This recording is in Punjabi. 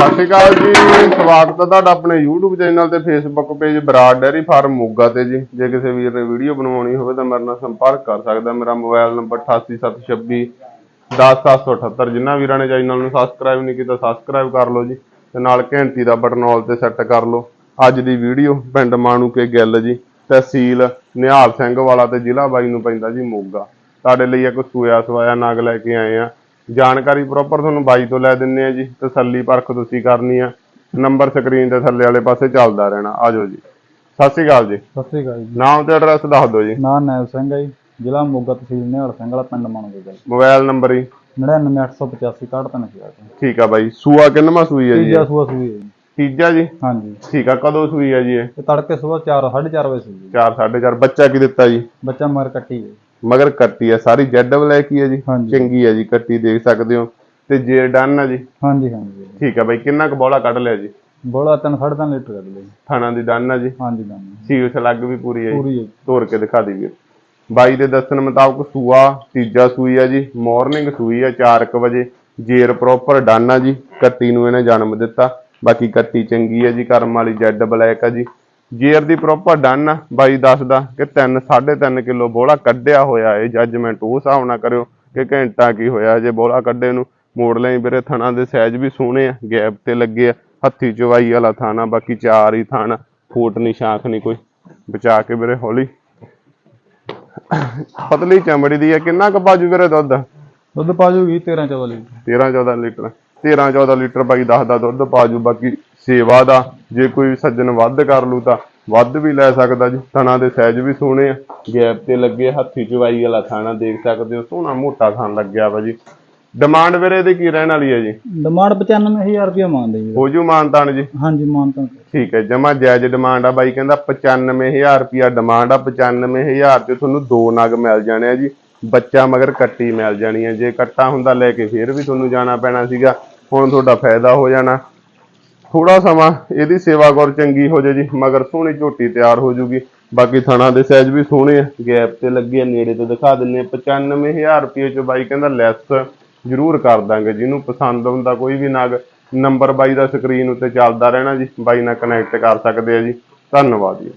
ਸਤਿ ਸ਼੍ਰੀ ਅਕਾਲ ਜੀ, ਸਵਾਗਤ ਹੈ ਤੁਹਾਡਾ ਆਪਣੇ YouTube ਚੈਨਲ ਤੇ Facebook page Brar dairy farm Moga ਤੇ ਜੀ। ਜੇ ਕਿਸੇ ਵੀਰ ਨੇ ਵੀਡੀਓ ਬਣਵਾਉਣੀ ਹੋਵੇ ਤਾਂ ਮੇਰੇ ਨਾਲ ਸੰਪਰਕ ਕਰ ਸਕਦਾ। ਮੇਰਾ ਮੋਬਾਈਲ ਨੰਬਰ 8876 10778 ਜਿਨ੍ਹਾਂ ਵੀਰਾਂ ਨੇ ਚੈਨਲ ਨੂੰ ਸਬਸਕ੍ਰਾਈਬ ਨਹੀਂ ਕੀਤਾ ਸਬਸਕ੍ਰਾਈਬ ਕਰ ਲਓ ਜੀ। ਤੇ ਨਾਲ ਘੰਟੀ ਦਾ ਬਟਨ ਆਲ ਤੇ ਸੈੱਟ ਕਰ ਲਓ। ਅੱਜ ਦੀ ਵੀਡੀਓ ਪਿੰਡ ਮਾਣੂਕੇ ਗਿੱਲ ਜੀ, ਤਹਿਸੀਲ ਨਿਹਾਲ ਸਿੰਘ ਵਾਲਾ ਤੇ ਜ਼ਿਲ੍ਹਾ ਬਾਈ ਨੂੰ ਪੈਂਦਾ ਜੀ ਮੋਗਾ। ਤੁਹਾਡੇ ਲਈ ਇੱਕ ਸੂਇਆ ਸਵਾਇਆ ਨਾਗ ਲੈ ਕੇ ਆਏ ਆ। ਜਾਣਕਾਰੀ ਪ੍ਰੋਪਰ ਤੁਹਾਨੂੰ ਬਾਈ ਤੋਂ ਲੈ ਦਿੰਨੇ ਆ ਜੀ ਤਸੱਲੀ ਪਰਖ ਤੁਸੀਂ ਕਰਨੀ ਆ। ਨੰਬਰ ਸਕਰੀਨ ਦੇ ਥੱਲੇ ਵਾਲੇ ਪਾਸੇ ਚੱਲਦਾ ਰਹਿਣਾ। ਆਜੋ ਜੀ। ਸਤਿ ਸ਼੍ਰੀ ਅਕਾਲ ਜੀ। ਸਤਿ ਸ੍ਰੀ ਅਕਾਲ ਜੀ। ਨਾਮ ਤੇ ਐਡਰੈਸ ਦੱਸ ਦਿਓ ਜੀ। ਨਾਂ ਨੈਲ ਸਿੰਘ ਹੈ ਜੀ ਜ਼ਿਲ੍ਹਾ ਮੋਗਾ ਤਹਿਸੀਲ ਨਿਹਾਲ ਸਿੰਘ ਵਾਲਾ ਪਿੰਡ ਮਾਣੋਗੇ ਗੱਲ ਮੋਬਾਈਲ ਨੰਬਰ ਹੀ 99885 61000 ਠੀਕ ਆ ਬਾਈ। ਸੂਆ ਕਿੰਨਵਾਂ ਸੂਈ ਹੈ ਜੀ ਤੀਜਾ ਇਹ? ਸੂਆ ਸੂਈ ਹੈ ਜੀ। ਤੀਜਾ ਜੀ? ਹਾਂਜੀ। ਠੀਕ ਆ ਕਦੋਂ ਸੂਈ ਹੈ ਜੀ ਇਹ? ਇਹ ਤੜਕੇ ਸਵੇਰ 4 4:30 ਵਜੇ ਸੂਈ ਜੀ। 4 4.5 ਬੱਚਾ ਕੀ ਦਿੱਤਾ ਜੀ? ਬੱਚਾ ਮਰ ਕੱਟੀ ਹੈ। ਮਗਰ ਕੱਟੀ ਹੈ ਸਾਰੀ ਜੈਡ ਬਲੈਕ ਹੀ ਹੈ ਜੀ। ਹਾਂਜੀ। ਚੰਗੀ ਹੈ ਜੀ ਕੱਟੀ ਦੇਖ ਸਕਦੇ ਹੋ। ਤੇ ਜੇ ਡਨ ਹੈ ਜੀ। ਹਾਂਜੀ ਹਾਂਜੀ। ਠੀਕ ਆ ਬਾਈ ਕਿੰਨਾ ਕੁ ਬੋਲਾ ਕੱਢ ਲਿਆ ਜੀ? ਬੋਲਾ ਤਿੰਨ ਸਾਢੇ ਤਿੰਨ ਲੀਟਰ ਕੱਢ ਲਈ ਥਾਣਾ ਦੀ ਡਨ ਹੈ ਜੀ। ਹਾਂਜੀ ਦਾਂ ਸੀਲ ਸਲੱਗ ਵੀ ਪੂਰੀ ਹੈ ਜੀ। ਪੂਰੀ ਹੈ। ਤੋੜ ਕੇ ਦਿਖਾ ਦਈਏ। ਬਾਈ ਦੇ ਦੱਸਣ ਮੁਤਾਬਕ ਸੂਆ ਤੀਜਾ ਸੂਈ ਆ ਜੀ। ਮਾਰਨਿੰਗ ਸੂਈ ਆ 4:00 ਵਜੇ। ਜੇਰ ਪ੍ਰੋਪਰ ਡਨ ਆ ਜੀ। ਕੱਟੀ ਨੂੰ ਇਹਨੇ ਜਨਮ ਦਿੱਤਾ। ਬਾਕੀ ਕੱਟੀ ਚੰਗੀ ਆ ਜੀ। ਕਰਮ ਵਾਲੀ ਜੈਡ ਬਲੈਕ ਆ ਜੀ। ਜੇਰ ਦੀ ਪ੍ਰੋਪਰ ਡਨ ਆ ਬਾਈ ਦੱਸਦਾ ਕਿ 3 3.5 ਕਿਲੋ ਬੋਲਾ ਕੱਢਿਆ ਹੋਇਆ ਏ ਜੱਜਮੈਂਟ ਉਹ ਹਿਸਾਬ ਨਾਲ ਕਰਿਓ ਕਿ ਘੰਟਾ ਕੀ ਹੋਇਆ ਜੇ ਬੋਲਾ ਕੱਢੇ ਨੂੰ। ਮੋੜ ਲਈ ਵੀਰੇ ਥਣਾ ਦੇ ਸਾਈਜ਼ ਵੀ ਸੋਹਣੇ ਆ ਗੈਪ ਤੇ ਲੱਗੇ ਆ ਹੱਥੀ ਚਵਾਈ ਵਾਲਾ ਥਾਣਾ ਬਾਕੀ ਚਾਰ ਹੀ ਥਾਣਾ ਫੂਟ ਨਹੀਂ ਸ਼ਾਖ ਨਹੀਂ ਕੋਈ। ਬਚਾ ਕੇ ਵੀਰੇ ਹੌਲੀ। ਪਤਲੀ ਚਮੜੀ ਦੀ ਹੈ ਕਿੰਨਾ ਕੁ ਬਾਜੂ ਵੀਰੇ ਦੁੱਧ? ਦੁੱਧ ਪਾ ਜੂਗੀ 13 14 ਲੀਟਰ। 13 14 ਲੀਟਰ। 13 14 ਲੀਟਰ ਬਾਈ ਦੱਸਦਾ ਦੁੱਧ ਪਾਜੂ ਬਾਕੀ ਸੇਵਾ ਦਾ ਜੇ ਕੋਈ ਸੱਜਣ ਵੱਧ ਕਰ ਲੂ ਤਾਂ ਵੱਧ ਵੀ ਲੈ ਸਕਦਾ ਜੀ। ਥਣਾ ਦੇ ਸਾਈਜ਼ ਵੀ ਸੋਹਣੇ ਆ। ਗੈਪ ਤੇ ਲੱਗੇ ਹੱਥੀ ਚਵਾਈ ਵਾਲਾ ਥਾਣਾ ਦੇਖ ਸਕਦੇ ਹੋ ਸੋਹਣਾ ਮੋਟਾ ਥਾਣ ਲੱਗਿਆ ਵਾ ਜੀ। ਡਿਮਾਂਡ ਵੀਰੇ ਇਹਦੀ ਕੀ ਰਹਿਣ ਵਾਲੀ ਹੈ ਜੀ? ਡਿਮਾਂਡ 95000 ਰੁਪਏ ਮੰਗਦੇ ਜੀ ਹੋ ਜੂ ਮਾਨਤਾਨ ਜੀ? ਹਾਂਜੀ ਮਾਨਤਾ ਠੀਕ ਹੈ ਜਮਾ ਜਾਇਜ਼ ਡਿਮਾਂਡ ਆ ਬਾਈ ਕਹਿੰਦਾ 95000 ਰੁਪਿਆ ਡਿਮਾਂਡ ਆ 95000 ਚ ਤੁਹਾਨੂੰ ਦੋ ਨਗ ਮਿਲ ਜਾਣੇ ਆ ਜੀ। ਬੱਚਾ ਮਗਰ ਕੱਟੀ ਮਿਲ ਜਾਣੀ ਆ ਜੇ ਕੱਟਾ ਹੁੰਦਾ ਲੈ ਕੇ ਫੇਰ ਵੀ ਤੁਹਾਨੂੰ ਜਾਣਾ ਪੈਣਾ ਸੀਗਾ। ਹੁਣ ਤੁਹਾਡਾ ਫਾਇਦਾ ਹੋ ਜਾਣਾ। ਥੋੜਾ ਸਮਾਂ ਇਹਦੀ ਸੇਵਾ ਕਰ ਚੰਗੀ ਹੋ ਜੇ ਜੀ, ਮਗਰ ਸੋਹਣੀ ਝੋਟੀ ਤਿਆਰ ਹੋ ਜੂਗੀ। ਬਾਕੀ ਥਣਾ ਦੇ ਸਾਈਜ਼ ਵੀ ਸੋਹਣੇ ਆ, ਗੈਪ ਤੇ ਲੱਗੇ ਆ, ਨੇੜੇ ਤੋਂ ਦਿਖਾ ਦਿੰਨੇ ਆ। 95000 ਰੁਪਏ ਚ ਬਾਈ ਕਹਿੰਦਾ ਲੈਸ ਜ਼ਰੂਰ ਕਰ ਦਾਂਗੇ, ਜਿਹਨੂੰ ਪਸੰਦ ਆਉਂਦਾ ਕੋਈ ਵੀ ਨਾਗ, ਨੰਬਰ ਬਾਈ ਦਾ ਸਕਰੀਨ ਉੱਤੇ ਚੱਲਦਾ ਰਹਿਣਾ ਜੀ, ਬਾਈ ਨਾਲ ਕਨੈਕਟ ਕਰ ਸਕਦੇ ਆ ਜੀ। ਧੰਨਵਾਦ ਜੀ।